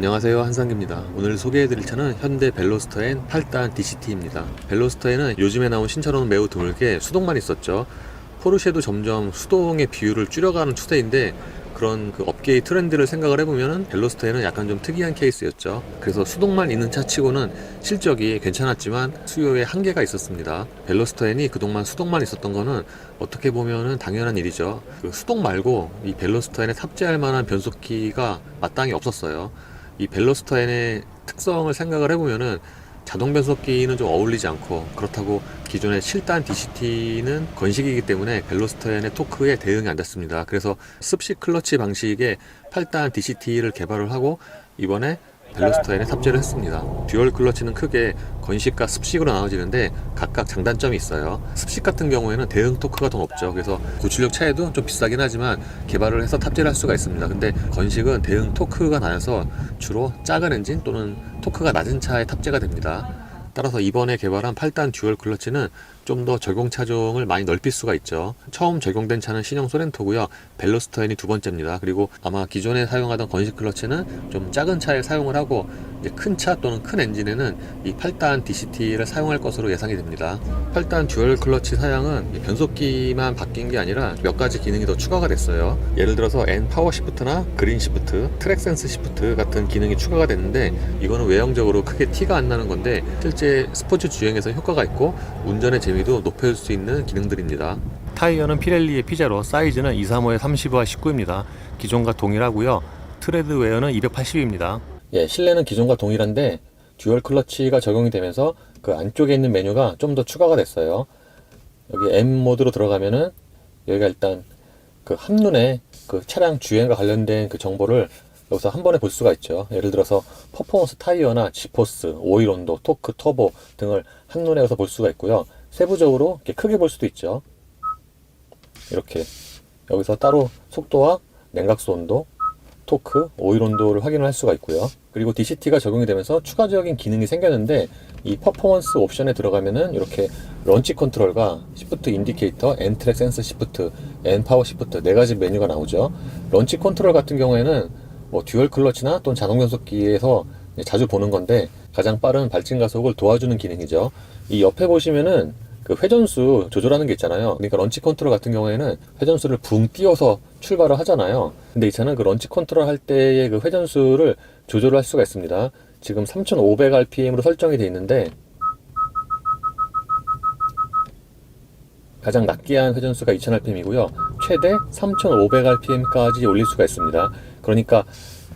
안녕하세요 한상기입니다. 오늘 소개해드릴 차는 현대 벨로스터 N 8단 DCT입니다. 벨로스터에는 요즘에 나온 신차로는 매우 드물게 수동만 있었죠. 포르쉐도 점점 수동의 비율을 줄여가는 추세인데 그런 그 업계의 트렌드를 생각을 해보면 벨로스터에는 약간 좀 특이한 케이스였죠. 그래서 수동만 있는 차 치고는 실적이 괜찮았지만 수요에 한계가 있었습니다. 벨로스터 N이 그동안 수동만 있었던 거는 어떻게 보면은 당연한 일이죠. 그 수동 말고 이 벨로스터 N에 탑재할 만한 변속기가 마땅히 없었어요 이 벨로스터 N의 특성을 생각을 해보면은 자동 변속기는 좀 어울리지 않고 그렇다고 기존의 7단 DCT는 건식이기 때문에 벨로스터 N의 토크에 대응이 안 됐습니다. 그래서 습식 클러치 방식의 8단 DCT를 개발을 하고 이번에 N에 탑재를 했습니다. 듀얼 클러치는 크게 건식과 습식으로 나눠지는데 각각 장단점이 있어요. 습식 같은 경우에는 대응 토크가 더 높죠. 그래서 고출력 차에도 좀 비싸긴 하지만 개발을 해서 탑재를 할 수가 있습니다. 근데 건식은 대응 토크가 낮아서 주로 작은 엔진 또는 토크가 낮은 차에 탑재가 됩니다. 따라서 이번에 개발한 8단 듀얼 클러치는 좀 더 적용 차종을 많이 넓힐 수가 있죠. 처음 적용된 차는 신형 소렌토고요. 벨로스터 N이 두 번째입니다. 그리고 아마 기존에 사용하던 건식 클러치는 좀 작은 차에 사용을 하고 큰 차 또는 큰 엔진에는 이 8단 DCT를 사용할 것으로 예상이 됩니다. 8단 듀얼 클러치 사양은 이 변속기만 바뀐 게 아니라 몇 가지 기능이 더 추가가 됐어요. 예를 들어서 N 파워 시프트나 그린 시프트, 트랙 센스 시프트 같은 기능이 추가가 됐는데 이거는 외형적으로 크게 티가 안 나는 건데 실제 스포츠 주행에서 효과가 있고 운전의 재미도 높여줄 수 있는 기능들입니다. 타이어는 피렐리의 피제로 사이즈는 235에 35와 19입니다. 기존과 동일하고요. 트레드 웨어는 280입니다. 예, 실내는 기존과 동일한데 듀얼 클러치가 적용이 되면서 그 안쪽에 있는 메뉴가 좀 더 추가가 됐어요. 여기 M 모드로 들어가면은 여기가 일단 그 한눈에 그 차량 주행과 관련된 그 정보를 여기서 한 번에 볼 수가 있죠. 예를 들어서 퍼포먼스 타이어나 지포스, 오일 온도, 토크, 터보 등을 한눈에 여기서 볼 수가 있고요. 세부적으로 이렇게 크게 볼 수도 있죠. 이렇게 여기서 따로 속도와 냉각수 온도, 토크, 오일 온도를 확인을 할 수가 있고요. 그리고 DCT가 적용이 되면서 추가적인 기능이 생겼는데 이 퍼포먼스 옵션에 들어가면은 이렇게 런치 컨트롤과 시프트 인디케이터, N 트랙 센스 시프트, N 파워 시프트 네 가지 메뉴가 나오죠. 런치 컨트롤 같은 경우에는 뭐 듀얼 클러치나 또는 자동 변속기에서 자주 보는 건데 가장 빠른 발진 가속을 도와주는 기능이죠. 이 옆에 보시면은 그 회전수 조절하는 게 있잖아요. 그러니까 런치 컨트롤 같은 경우에는 회전수를 붕 띄워서 출발을 하잖아요. 근데 이 차는 그 런치 컨트롤 할 때의 그 회전수를 조절을 할 수가 있습니다. 지금 3500rpm으로 설정이 되어 있는데 가장 낮게 한 회전수가 2000rpm이고요. 최대 3500rpm까지 올릴 수가 있습니다. 그러니까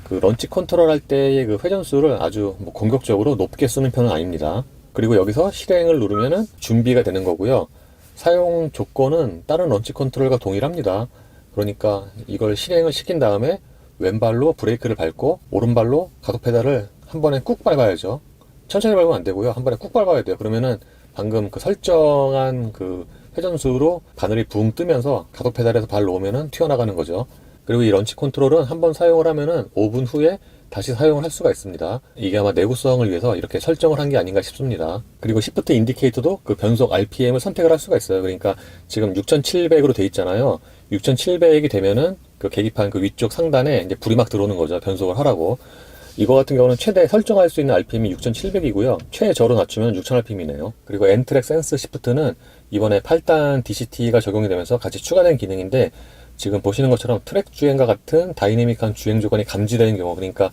그 런치 컨트롤 할 때의 그 회전수를 아주 뭐 공격적으로 높게 쓰는 편은 아닙니다. 그리고 여기서 실행을 누르면은 준비가 되는 거고요. 사용 조건은 다른 런치 컨트롤과 동일합니다. 그러니까 이걸 실행을 시킨 다음에 왼발로 브레이크를 밟고 오른발로 가속 페달을 한 번에 꾹 밟아야죠. 천천히 밟으면 안 되고요. 한 번에 꾹 밟아야 돼요. 그러면은 방금 그 설정한 그 회전수로 바늘이 붕 뜨면서 가속 페달에서 발 놓으면은 튀어나가는 거죠. 그리고 이 런치 컨트롤은 한 번 사용을 하면은 5분 후에 다시 사용을 할 수가 있습니다. 이게 아마 내구성을 위해서 이렇게 설정을 한 게 아닌가 싶습니다. 그리고 시프트 인디케이터도 그 변속 RPM을 선택을 할 수가 있어요. 그러니까 지금 6700으로 돼 있잖아요. 6700이 되면은 그 계기판 그 위쪽 상단에 이제 불이 막 들어오는 거죠. 변속을 하라고. 이거 같은 경우는 최대 설정할 수 있는 RPM이 6700이고요. 최저로 낮추면 6000rpm이네요. 그리고 엔트랙 센스 시프트는 이번에 8단 DCT가 적용이 되면서 같이 추가된 기능인데 지금 보시는 것처럼 트랙 주행과 같은 다이내믹한 주행 조건이 감지되는 경우 그러니까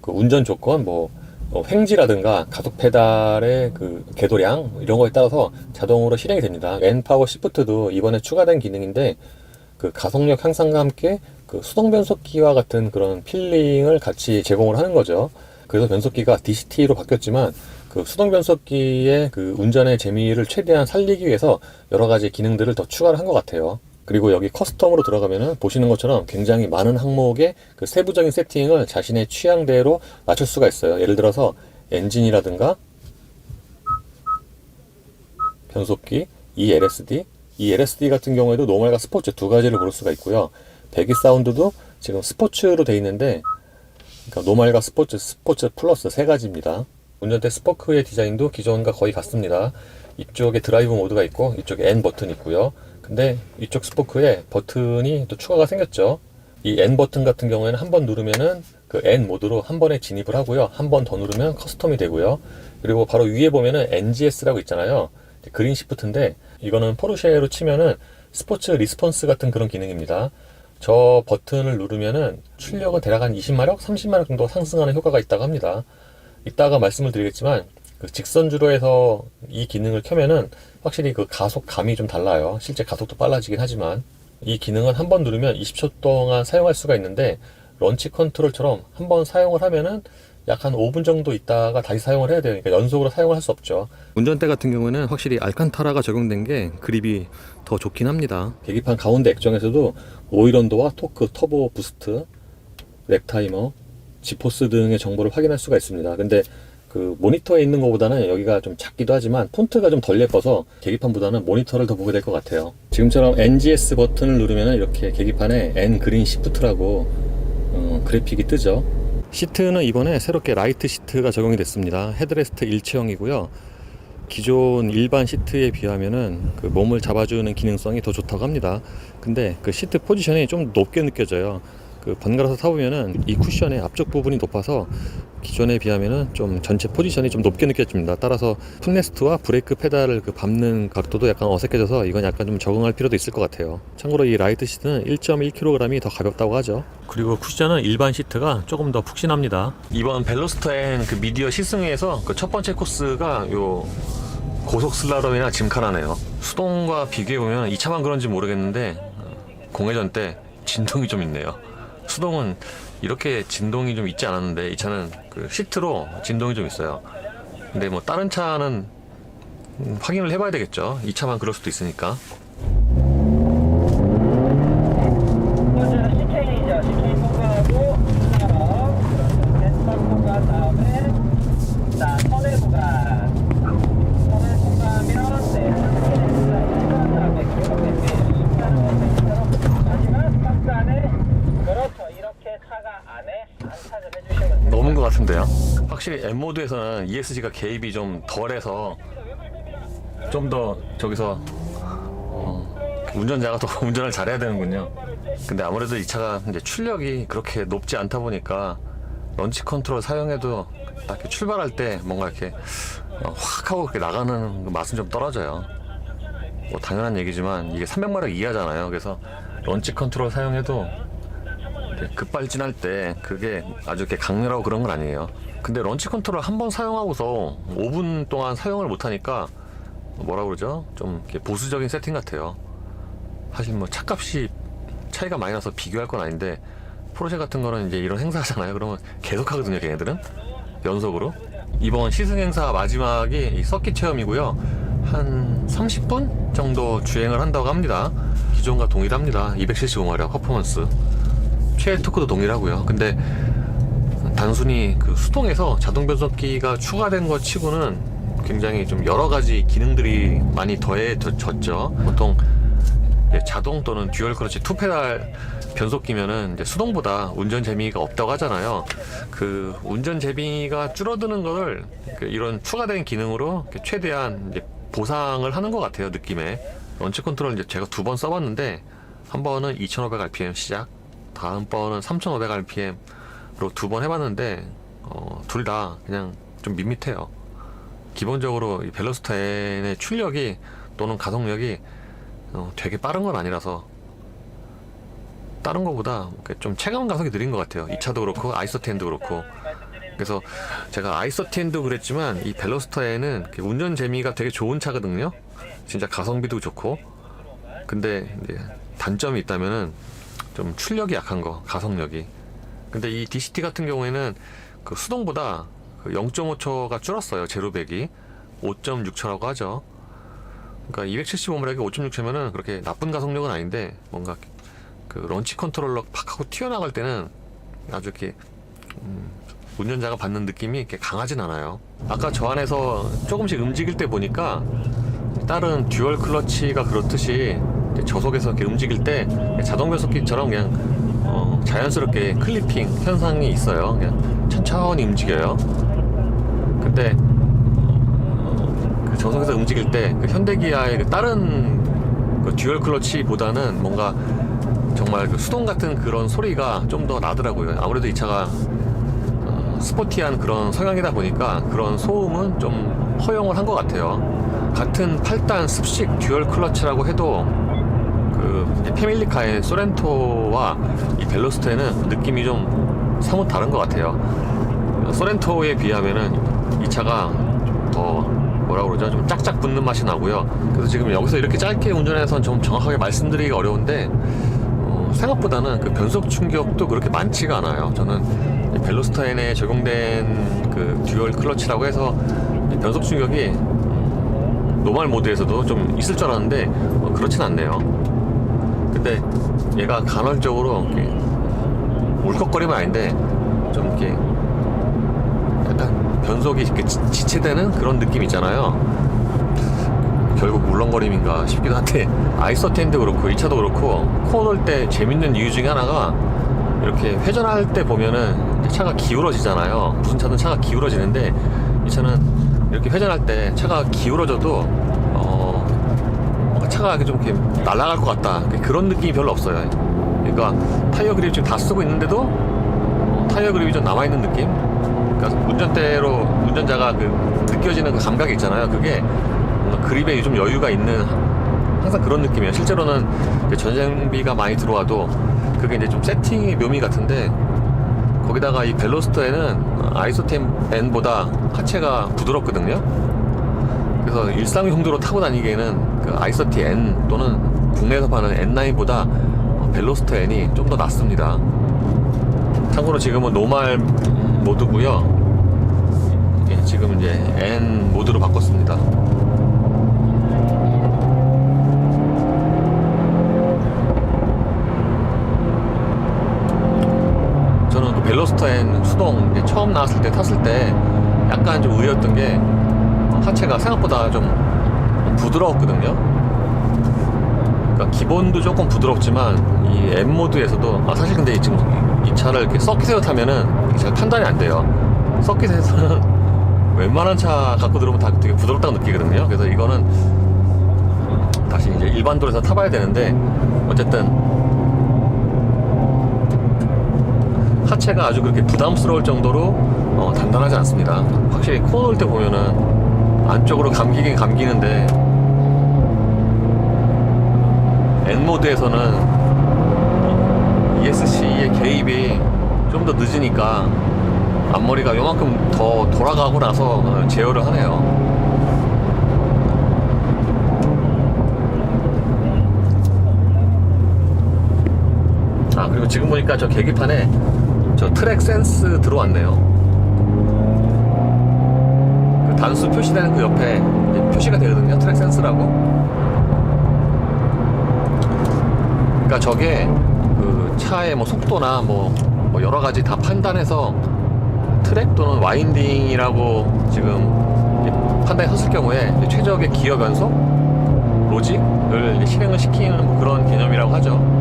그 운전 조건 뭐 어, 횡지라든가 가속 페달의 그 궤도량 이런 거에 따라서 자동으로 실행이 됩니다. N 파워 시프트도 이번에 추가된 기능인데 그 가속력 향상과 함께 그 수동 변속기와 같은 그런 필링을 같이 제공을 하는 거죠. 그래서 변속기가 DCT로 바뀌었지만 그 수동 변속기의 그 운전의 재미를 최대한 살리기 위해서 여러 가지 기능들을 더 추가를 한 것 같아요. 그리고 여기 커스텀으로 들어가면은 보시는 것처럼 굉장히 많은 항목의 그 세부적인 세팅을 자신의 취향대로 맞출 수가 있어요. 예를 들어서 엔진이라든가 변속기, 이 LSD, 이 LSD 같은 경우에도 노멀과 스포츠 두 가지를 고를 수가 있고요. 배기 사운드도 지금 스포츠로 돼 있는데 그러니까 노멀과 스포츠, 스포츠 플러스 세 가지입니다. 운전대 스포크의 디자인도 기존과 거의 같습니다. 이쪽에 드라이브 모드가 있고 이쪽에 N 버튼이 있고요. 근데 이쪽 스포크에 버튼이 또 추가가 생겼죠. 이 N 버튼 같은 경우에는 한 번 누르면은 그 N 모드로 한 번에 진입을 하고요. 한 번 더 누르면 커스텀이 되고요. 그리고 바로 위에 보면은 NGS라고 있잖아요. 그린 시프트인데 이거는 포르쉐로 치면은 스포츠 리스폰스 같은 그런 기능입니다. 저 버튼을 누르면은 출력은 대략 한 20마력, 30마력 정도 상승하는 효과가 있다고 합니다. 이따가 말씀을 드리겠지만 그 직선 주로에서 이 기능을 켜면은 확실히 그 가속감이 좀 달라요. 실제 가속도 빨라지긴 하지만 이 기능은 한 번 누르면 20초 동안 사용할 수가 있는데 런치 컨트롤처럼 한 번 사용을 하면은 약 한 5분 정도 있다가 다시 사용을 해야 되니까 연속으로 사용을 할 수 없죠. 운전대 같은 경우에는 확실히 알칸타라가 적용된 게 그립이 더 좋긴 합니다. 계기판 가운데 액정에서도 오일 온도와 토크, 터보 부스트, 랩 타이머, 지포스 등의 정보를 확인할 수가 있습니다. 근데 그 모니터에 있는 것보다는 여기가 좀 작기도 하지만 폰트가 좀 덜 예뻐서 계기판보다는 모니터를 더 보게 될 것 같아요. 지금처럼 NGS 버튼을 누르면 이렇게 계기판에 N 그린 시프트라고 어, 그래픽이 뜨죠. 시트는 이번에 새롭게 라이트 시트가 적용이 됐습니다. 헤드레스트 일체형이고요. 기존 일반 시트에 비하면은 그 몸을 잡아주는 기능성이 더 좋다고 합니다. 근데 그 시트 포지션이 좀 높게 느껴져요. 그 번갈아서 타보면은 이 쿠션의 앞쪽 부분이 높아서 기존에 비하면은 좀 전체 포지션이 좀 높게 느껴집니다. 따라서 풋레스트와 브레이크 페달을 그 밟는 각도도 약간 어색해져서 이건 약간 좀 적응할 필요도 있을 것 같아요. 참고로 이 라이트 시트는 1.1kg이 더 가볍다고 하죠. 그리고 쿠션은 일반 시트가 조금 더 푹신합니다. 이번 벨로스터엔 그 미디어 시승회에서 그 첫 번째 코스가 요 고속 슬라롬이나 짐카나네요. 수동과 비교해 보면 이 차만 그런지 모르겠는데 어, 공회전 때 진동이 좀 있네요. 수동은 이렇게 진동이 좀 있지 않았는데 이 차는 그 시트로 진동이 좀 있어요. 근데 뭐 다른 차는 음, 확인을 해봐야 되겠죠. 이 차만 그럴 수도 있으니까. 먼저 CK이죠. CK 통과하고 하나로 데스판 통과한 다음에 자 터널 구간 터널 통과하면 네 하지만 박스 안에 그렇죠 이렇게 차가 안에 안착을 해주시면 됩니다. 넘은 것 같은데요. 확실히 M 모드에서는 ESG가 개입이 좀 덜해서 좀 더 저기서 어, 운전자가 더 운전을 잘해야 되는군요. 근데 아무래도 이 차가 이제 출력이 그렇게 높지 않다 보니까 런치 컨트롤 사용해도 딱 이렇게 출발할 때 뭔가 이렇게 어, 확 하고 이렇게 나가는 그 맛은 좀 떨어져요. 뭐 당연한 얘기지만 이게 300마력 이하잖아요. 그래서 런치 컨트롤 사용해도 급발진할 때 그게 아주 이렇게 강렬하고 그런 건 아니에요. 근데 런치 컨트롤 한 번 사용하고서 5분 동안 사용을 못 하니까 뭐라 그러죠? 좀 보수적인 세팅 같아요. 사실 뭐 차값이 차이가 많이 나서 비교할 건 아닌데 포르쉐 같은 거는 이제 이런 행사 하잖아요. 그러면 계속 하거든요, 걔네들은. 연속으로. 이번 시승 행사 마지막이 이 서킷 체험이고요. 한 30분 정도 주행을 한다고 합니다. 기존과 동일합니다. 275마력 퍼포먼스. 최애 토크도 동일하고요. 근데 단순히 그 수동에서 자동 변속기가 추가된 것 치고는 굉장히 좀 여러 가지 기능들이 많이 더해졌죠. 보통 자동 또는 듀얼 크러치 투 페달 변속기면은 수동보다 운전 재미가 없다고 하잖아요. 그 운전 재미가 줄어드는 걸그 이런 추가된 기능으로 최대한 보상을 하는 것 같아요 느낌에. 런치 컨트롤 이제 제가 두 번 써봤는데 한 번은 2,500rpm 시작, 다음 번은 3,500rpm 로 두 번 해봤는데 어, 둘 다 그냥 좀 밋밋해요. 기본적으로 이 벨로스타인의 출력이 또는 가속력이 어, 되게 빠른 건 아니라서 다른 이렇게 좀 체감 가속이 느린 것 같아요. 이 차도 그렇고 아이서텐도 그렇고. 그래서 제가 아이서텐도 그랬지만 이 벨로스터에는 이렇게 운전 재미가 되게 좋은 차거든요. 진짜 가성비도 좋고. 근데 단점이 있다면은 좀 출력이 약한 거, 가속력이. 근데 이 DCT 같은 경우에는 그 수동보다 그 0.5초가 줄었어요. 제로백이 5.6초라고 하죠. 그러니까 275마력에 5.6초면은 그렇게 나쁜 가속력은 아닌데 뭔가 그 런치 컨트롤러 팍 하고 튀어나갈 때는 아주 이렇게 음, 운전자가 받는 느낌이 이렇게 강하진 않아요. 아까 저 안에서 조금씩 움직일 때 보니까 다른 듀얼 클러치가 그렇듯이 저속에서 이렇게 움직일 때 자동 변속기처럼 그냥 어, 자연스럽게 클리핑 현상이 있어요. 그냥 천천히 움직여요. 근데 그 저속에서 움직일 때 그 현대기아의 그 다른 그 듀얼 클러치보다는 뭔가 정말 그 수동 같은 그런 소리가 좀 더 나더라고요. 아무래도 이 차가 스포티한 그런 성향이다 보니까 그런 소음은 좀 허용을 한 것 같아요. 같은 8단 습식 듀얼 클러치라고 해도 그 패밀리카의 소렌토와 이 벨로스테는 느낌이 좀 사뭇 다른 것 같아요. 소렌토에 비하면은 이 차가 더 뭐라 그러죠? 좀 짝짝 붙는 맛이 나고요. 그래서 지금 여기서 이렇게 짧게 운전해서 좀 정확하게 말씀드리기 어려운데 어, 생각보다는 그 변속 충격도 그렇게 많지가 않아요. 저는 이 벨로스타인에 적용된 그 듀얼 클러치라고 해서 이 변속 충격이 음, 노멀 모드에서도 좀 있을 줄 알았는데 어, 그렇진 않네요. 근데 얘가 간헐적으로 이렇게 울컥거리면 아닌데 좀 이렇게 약간 변속이 이렇게 지- 지체되는 그런 느낌 있잖아요. 결국 물렁거림인가 싶기도 한데 아이서텐도 그렇고 이 차도 그렇고 코어 넣을 때 재밌는 이유 중에 하나가 이렇게 회전할 때 보면은 차가 기울어지잖아요. 무슨 차든 차가 기울어지는데 이 차는 이렇게 회전할 때 차가 기울어져도 차가 좀 이렇게 날아갈 것 같다 그런 느낌이 별로 없어요. 그러니까 타이어 그립 지금 다 쓰고 있는데도 어, 타이어 그립이 좀 남아 있는 느낌. 그러니까 운전대로 운전자가 그 느껴지는 그 감각이 있잖아요. 그게 그립에 좀 여유가 있는 항상 그런 느낌이에요. 실제로는 전쟁비가 많이 들어와도 그게 이제 좀 세팅의 묘미 같은데 거기다가 이 벨로스터에는 아이소템 N보다 하체가 부드럽거든요. 그래서 일상 용도로 타고 다니기에는 그 아이서티 N 또는 국내에서 파는 N9보다 벨로스터 N이 좀 더 낫습니다. 참고로 지금은 노말 모드고요. 예, 지금 이제 N 모드로 바꿨습니다. 저는 그 벨로스터 N 수동 처음 나왔을 때 탔을 때 약간 좀 의외였던 게 하체가 생각보다 좀 부드러웠거든요. 그러니까 기본도 조금 부드럽지만 이 M 모드에서도 아 사실 근데 지금 이 차를 이렇게 서킷에서 타면은 잘 판단이 안 돼요. 서킷에서는 웬만한 차 갖고 들어오면 다 되게 부드럽다고 느끼거든요. 그래서 이거는 다시 이제 일반 도로에서 타봐야 되는데 어쨌든 하체가 아주 그렇게 부담스러울 정도로 어, 단단하지 않습니다. 확실히 코어 넣을 때 보면은 안쪽으로 감기긴 감기는데 N 모드에서는 ESC의 개입이 좀 더 늦으니까 앞머리가 요만큼 더 돌아가고 나서 어, 제어를 하네요. 아 그리고 지금 보니까 저 계기판에 저 트랙 센스 들어왔네요. 그 단수 표시되는 그 옆에 표시가 되거든요. 트랙 센스라고. 그러니까 저게 그 차의 뭐 속도나 뭐, 뭐 여러 가지 다 판단해서 트랙 또는 와인딩이라고 지금 섰을 경우에 최적의 기어 변속 로직을 실행을 시키는 뭐 그런 개념이라고 하죠.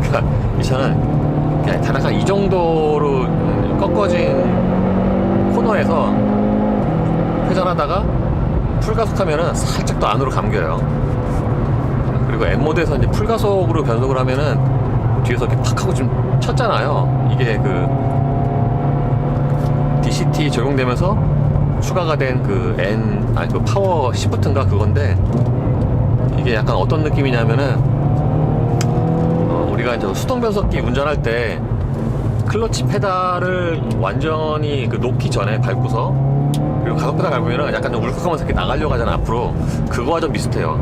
그러니까 이 차는 그냥 타다가 이 정도로 꺾어진 코너에서 회전하다가 풀가속하면은 살짝 더 안으로 감겨요. 그리고 M 모드에서 이제 풀가속으로 변속을 하면은 뒤에서 이렇게 팍 하고 좀 쳤잖아요. 이게 그 DCT 적용되면서 추가가 된 그 N 아니 그 파워 시프트인가 그건데 이게 약간 어떤 느낌이냐면은 어, 우리가 이제 수동 변속기 운전할 때 클러치 페달을 완전히 그 놓기 전에 밟고서 그리고 가속 페달 밟으면은 약간 좀 울컥하면서 이렇게 나가려고 하잖아 앞으로 그거와 좀 비슷해요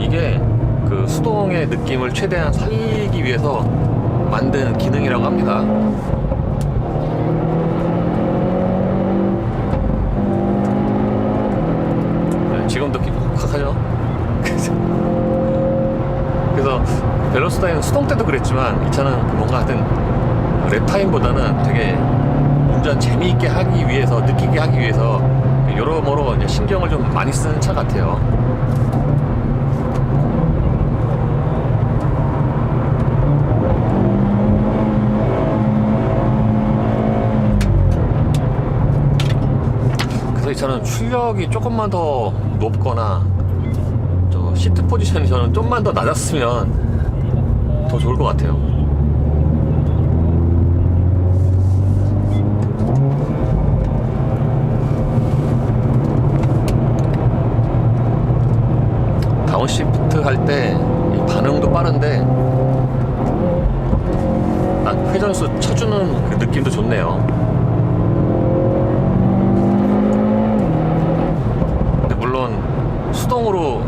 이게 그 수동의 느낌을 최대한 살리기 위해서 만든 기능이라고 합니다 네, 지금도 울컥하죠 그래서 벨로스타인 수동 때도 그랬지만 이 차는 그 뭔가 하여튼 랩타임보다는 되게 운전 재미있게 하기 위해서 느끼게 하기 위해서 여러모로 신경을 좀 많이 쓰는 차 같아요. 이 차는 출력이 조금만 더 높거나 저 시트 포지션이 저는 좀만 더 낮았으면 더 좋을 것 같아요. 다운시프트 할 때 반응도 빠른데 딱 회전수 쳐주는 그 느낌도 좋네요. 근데 물론 수동으로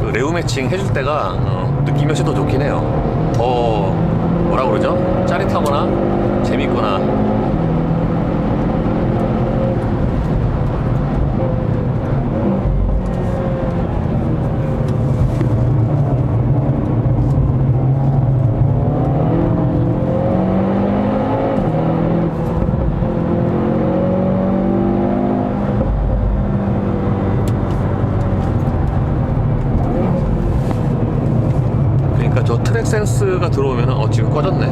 그 레우 매칭 해줄 때가 어, 느낌이 더 좋긴 해요. 더 뭐라 그러죠? 짜릿하거나 재밌거나 센스가 들어오면 어 지금 꺼졌네.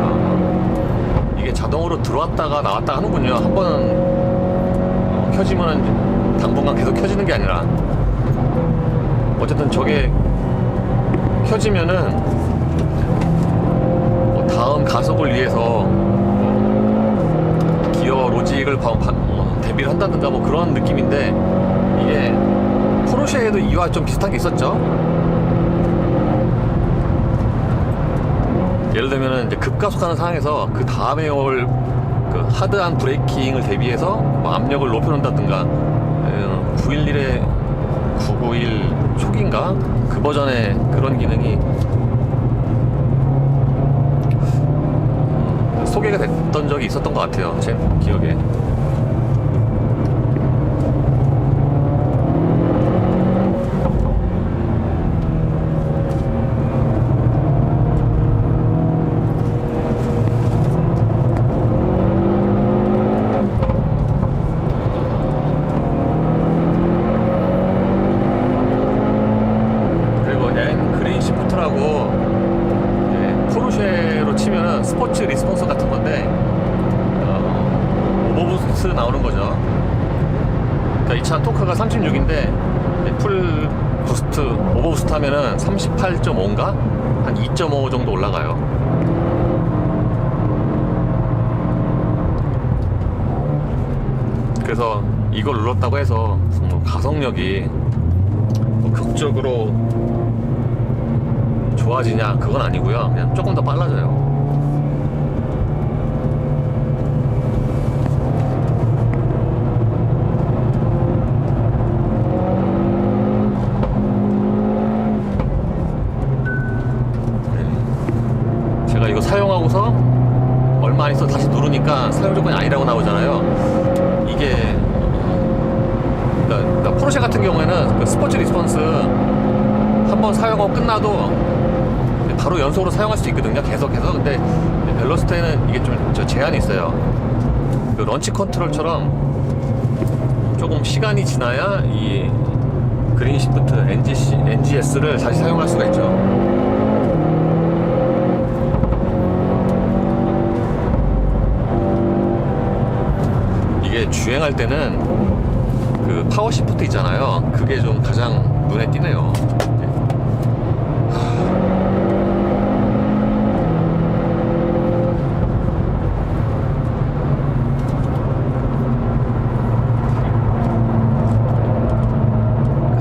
아, 이게 자동으로 들어왔다가 나왔다 하는군요. 한 번은 어, 켜지면은 당분간 계속 켜지는 게 아니라 어쨌든 저게 켜지면은 뭐 다음 가속을 위해서 뭐 기어 로직을 바- 바- 어, 대비를 한다든가 뭐 그런 느낌인데 이게 포르쉐에도 이와 좀 비슷한 게 있었죠. 예를 들면 이제 급가속하는 상황에서 그 다음에 올 그 하드한 브레이킹을 대비해서 뭐 압력을 높여놓는다든가 911의 991 초기인가 그 버전의 그런 기능이 음, 소개가 됐던 적이 있었던 것 같아요. 제 기억에. 그리고 N 그린 시프트라고 이제 포르쉐로 치면은 스포츠 리스폰서 같은 건데 어, 오버부스트 나오는 거죠. 그러니까 이 차 토크가 36인데 풀 부스트 오버부스트 하면은 38.5인가 한 2.5 정도 올라가요. 그래서 이걸 눌렀다고 해서 뭐 가속력이 뭐 극적으로 좋아지냐 그건 아니고요. 그냥 조금 더 빨라져요 네. 제가 이거 사용하고서 얼마 안 있어 다시 누르니까 사용 조건이 아니라고 나오잖아요 이게 그러니까, 그러니까 포르쉐 같은 경우에는 그 스포츠 리스폰스 한 번 사용하고 끝나도 바로 연속으로 사용할 수 있거든요. 계속해서. 근데 벨로스테는 이게 좀 저 제한이 있어요. 그 런치 컨트롤처럼 조금 시간이 지나야 이 그린 시프트 NGC, NGS를 다시 사용할 수가 있죠. 이게 주행할 때는 그 파워 시프트 있잖아요. 그게 좀 가장 눈에 띄네요.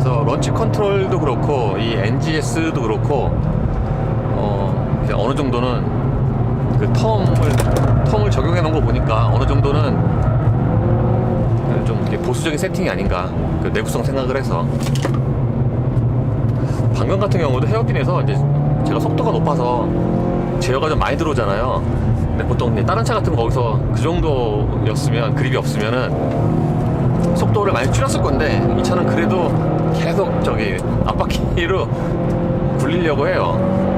그래서 런치 컨트롤도 그렇고 이 NGS도 그렇고 어 어느 정도는 그 텀을 텀을 적용해 놓은 거 보니까 어느 정도는 좀 보수적인 세팅이 아닌가 그 내구성 생각을 해서. 방금 같은 경우도 헤어핀에서 이제 제가 속도가 높아서 제어가 좀 많이 들어오잖아요. 근데 보통 다른 차 같은 거 거기서 그 정도였으면 그립이 없으면은 속도를 많이 줄였을 건데 이 차는 그래도 계속 저기 앞바퀴로 굴리려고 해요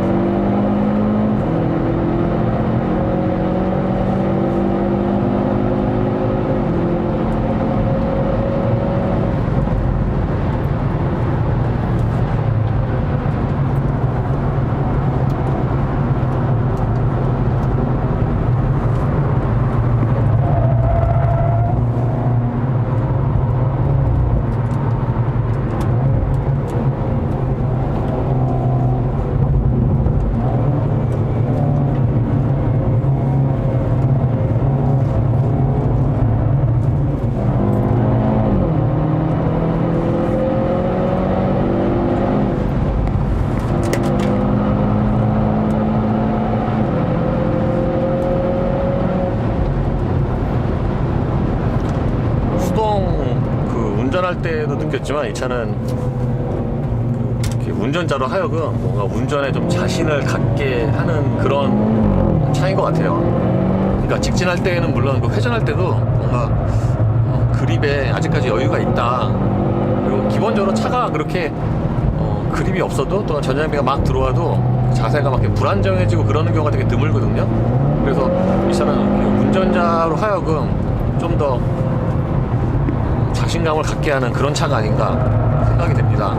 때도 느꼈지만 이 차는 운전자로 하여금 뭔가 운전에 좀 자신을 갖게 하는 그런 차인 것 같아요. 그러니까 직진할 때는 물론 그 회전할 때도 뭔가 어, 그립에 아직까지 여유가 있다. 그리고 기본적으로 차가 그렇게 어, 그립이 없어도 또 전장비가 막 들어와도 자세가 막 이렇게 불안정해지고 그러는 경우가 되게 드물거든요. 그래서 이 차는 운전자로 하여금 좀더 자신감을 갖게 하는 그런 차가 아닌가 생각이 됩니다.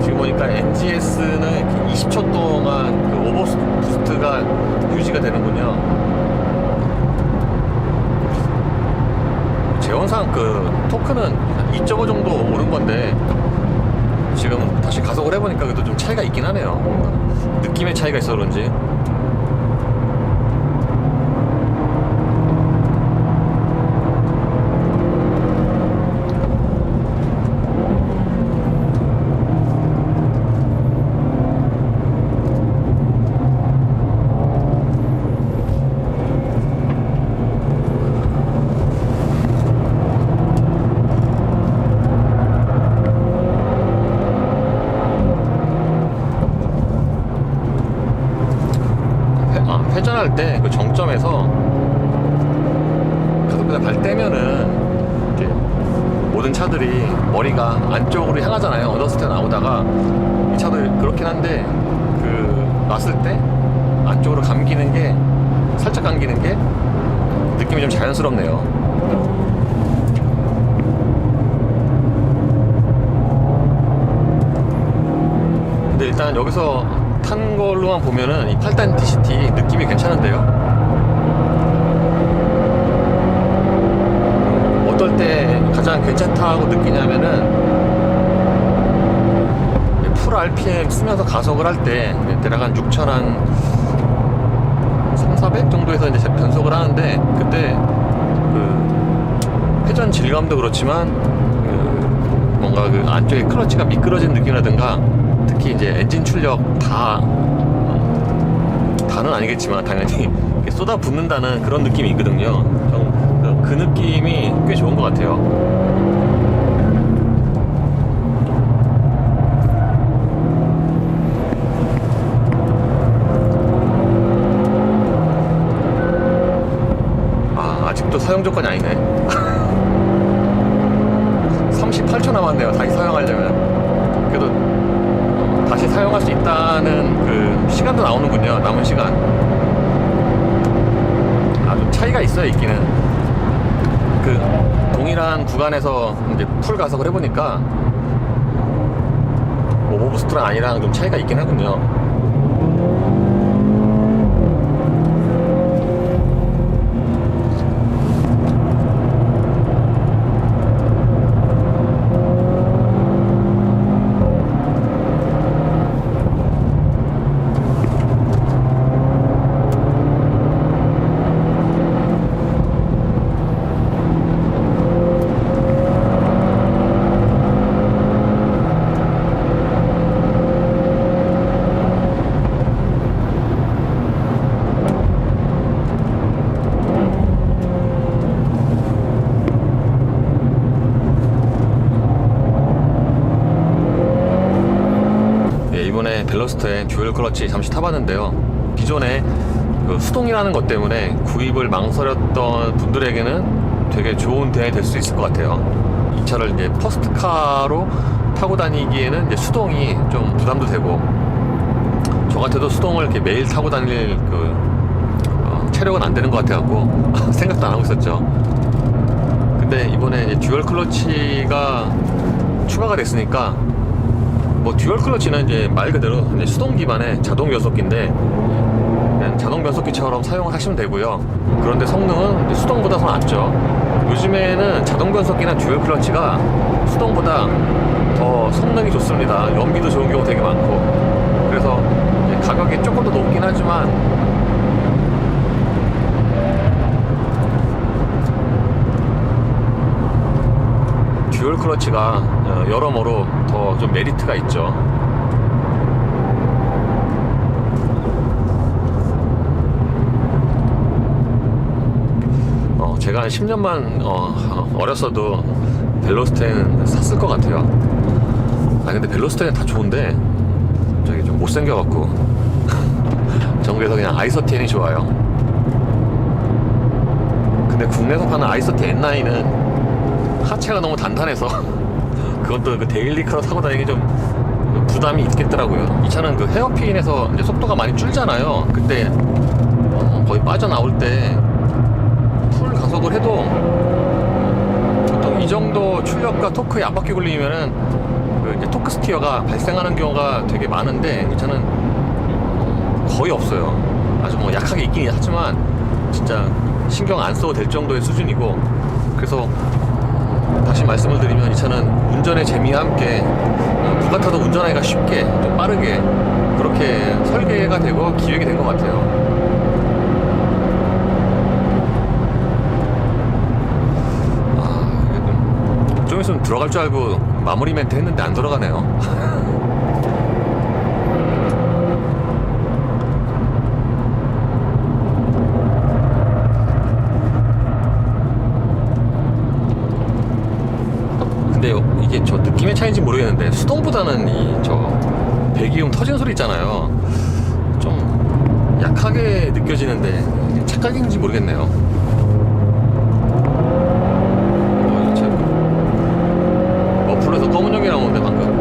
지금 보니까 NGS는 이렇게 20초 동안 그 오버부스트가 유지가 되는군요. 제원상 그 토크는 2.5 정도 오른 건데 지금 다시 가속을 해보니까 그래도 좀 차이가 있긴 하네요. 느낌의 차이가 있어 그런지. 회, 아, 회전할 때그 정점에서 가속도가 발 떼면은 이렇게 모든 차들이 머리가 안쪽으로 향하잖아요. 어더스테 나오다가 이 차도 그렇긴 한데 그 놨을 때 안쪽으로 감기는 게 살짝 감기는 게 느낌이 좀 자연스럽네요. 근데 일단 여기서 탄 걸로만 보면은 이 8단 DCT 느낌이 괜찮은데요. 어떨 때 가장 괜찮다고 느끼냐면은 풀 RPM 쓰면서 가속을 할 때 대략 한 6천 한 3, 400 정도에서 이제 변속을 하는데 그때 그 회전 질감도 그렇지만 그 뭔가 그 안쪽에 클러치가 미끄러진 느낌이라든가 특히 이제 엔진 출력 다 어, 다는 아니겠지만 당연히 이렇게 쏟아 붓는다는 그런 느낌이 있거든요. 좀그 느낌이 꽤 좋은 것 같아요. 아, 아직도 사용 조건이 아니네. 38초 남았네요. 다시 사용하려면. 그래도 다시 사용할 수 있다는 그 시간도 나오는군요. 남은 시간. 아, 좀 차이가 있어요, 있기는. 그 동일한 구간에서 이제 풀 가속을 해보니까 오버부스트랑 아니랑 좀 차이가 있긴 하군요. 예, 이번에 클러치 잠시 타봤는데요. 기존에 그 수동이라는 것 때문에 구입을 망설였던 분들에게는 되게 좋은 대안이 될 수 있을 것 같아요. 이 차를 이제 퍼스트카로 타고 다니기에는 이제 수동이 좀 부담도 되고 저 같아도 수동을 이렇게 매일 타고 다닐 그 어, 체력은 안 되는 것 같아갖고 생각도 안 하고 있었죠. 근데 이번에 듀얼 클러치가 추가가 됐으니까 뭐 듀얼 클러치는 이제 말 그대로 이제 수동 기반의 자동 변속기인데 자동 변속기처럼 사용을 하시면 되고요. 그런데 성능은 수동보다 더 낫죠. 요즘에는 자동 변속기나 듀얼 클러치가 수동보다 더더 성능이 좋습니다. 연비도 좋은 경우 되게 많고. 그래서 가격이 조금 더 높긴 하지만 듀얼 클러치가 어, 여러모로 더 좀 메리트가 있죠. 어, 제가 한 10년만 어, 어렸어도 벨로스텐 샀을 것 같아요. 아 근데 벨로스텐은 다 좋은데 저기 좀 못생겨갖고 전 그래서 그냥 아이서텐이 좋아요. 근데 국내에서 파는 아이서텐 N9은 하체가 너무 단단해서 또그 데일리카로 타고 다니기 좀 부담이 있겠더라고요. 이 차는 그 헤어핀에서 이제 속도가 많이 줄잖아요. 그때 어, 거의 빠져나올 때 풀 가속을 해도 보통 이 정도 출력과 토크에 압박이 걸리면은 그 이제 토크 스티어가 발생하는 경우가 되게 많은데 이 차는 거의 없어요. 아주 뭐 약하게 있긴 하지만 진짜 신경 안 써도 될 정도의 수준이고 그래서 다시 말씀을 드리면 이 차는 운전의 재미와 함께 어, 누가 타도 운전하기가 쉽게 좀 빠르게 그렇게 설계가 되고 기획이 된 것 같아요. 아, 좀 있으면 들어갈 줄 알고 마무리 멘트 했는데 안 들어가네요. 근데 이게 저 느낌의 차이인지 모르겠는데 수동보다는 이 저 배기음 터지는 소리 있잖아요. 좀 약하게 느껴지는데 착각인지 모르겠네요. 어, 이 차. 머플러에서 검은 연기 나오는데 방금.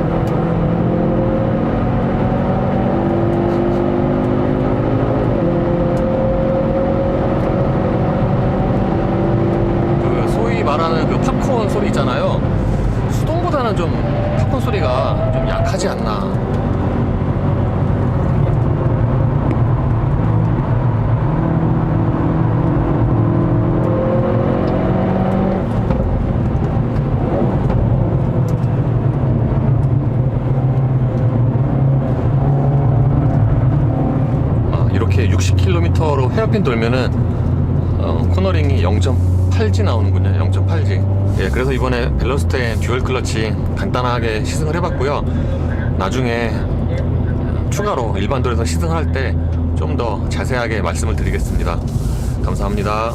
그 소위 말하는 그 팝콘 소리 있잖아요. 수동보다는 좀 팝콘 소리가 좀 약하지 않나. 아, 이렇게 60km로 헤어핀 돌면은 어, 코너링이 0.8G 나오는군요. 0.8G. 예, 그래서 이번에 벨로스텐 듀얼 클러치 간단하게 시승을 해봤고요. 나중에 추가로 일반 도로에서 시승할 때 좀 더 자세하게 말씀을 드리겠습니다. 감사합니다.